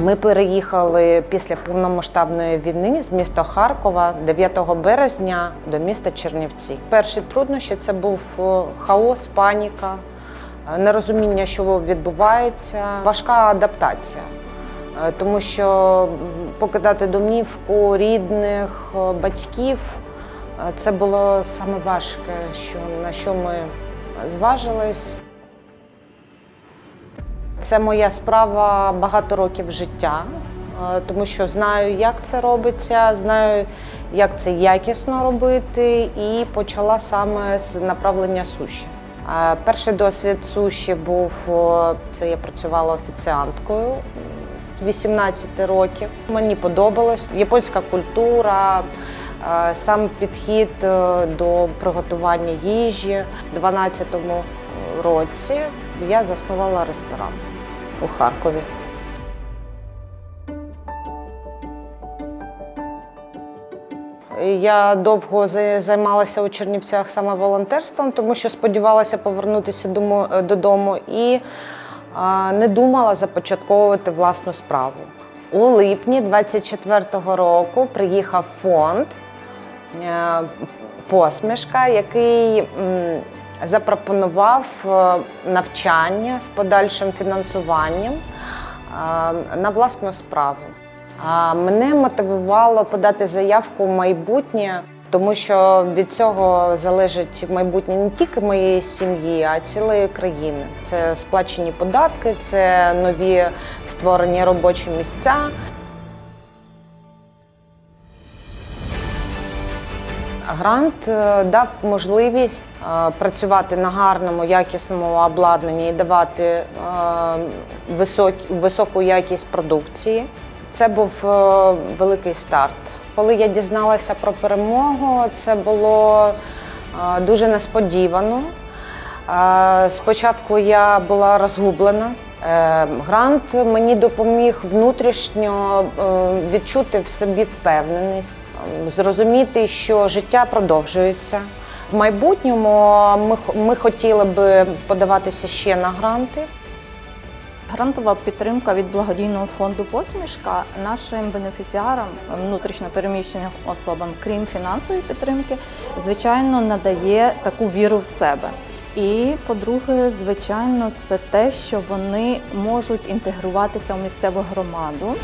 Ми переїхали після повномасштабної війни з міста Харкова 9 березня до міста Чернівці. Перші труднощі це був е, хаос, паніка, е, нерозуміння, що відбувається, важка адаптація. Е, Тому що покидати домівку рідних, батьків це було саме важке, що, на що ми зважились. Це моя справа багато років життя, е, тому що знаю, як це робиться, знаю, як це якісно робити, і почала саме з направлення суші. Е, Перший досвід суші був це я працювала офіціанткою з 18 років. Мені подобалось японська культура, е, сам підхід е, до приготування їжі. У 12-му році я заснувала ресторан у Харкові. Я довго займалася у Чернівцях саме волонтерством, тому що сподівалася повернутися додому і не думала започатковувати власну справу. У липні 24-го року приїхав фонд е, посмішка, який запропонував е, навчання з подальшим фінансуванням е, на власну справу. А Мене мотивувало подати заявку в майбутнє, тому що від цього залежить майбутнє не тільки моєї сім'ї, а цілої країни. Це сплачені податки, це нові створені робочі місця. Грант е, дав можливість е, працювати на гарному, якісному обладнанні і давати е, високу якість продукції. Це був великий старт. Коли я дізналася про перемогу, це було дуже несподівано. Спочатку я була розгублена. Е, Грант мені допоміг внутрішньо е, відчути в собі впевненість, е, зрозуміти, що життя продовжується. В майбутньому ми, хотіли би подаватися ще на гранти. Грантова підтримка від благодійного фонду Посмішка нашим бенефіціарам, внутрішньо переміщеним особам, крім фінансової підтримки, звичайно, надає таку віру в себе. І, по-друге, звичайно, це те, що вони можуть інтегруватися в місцеву громаду.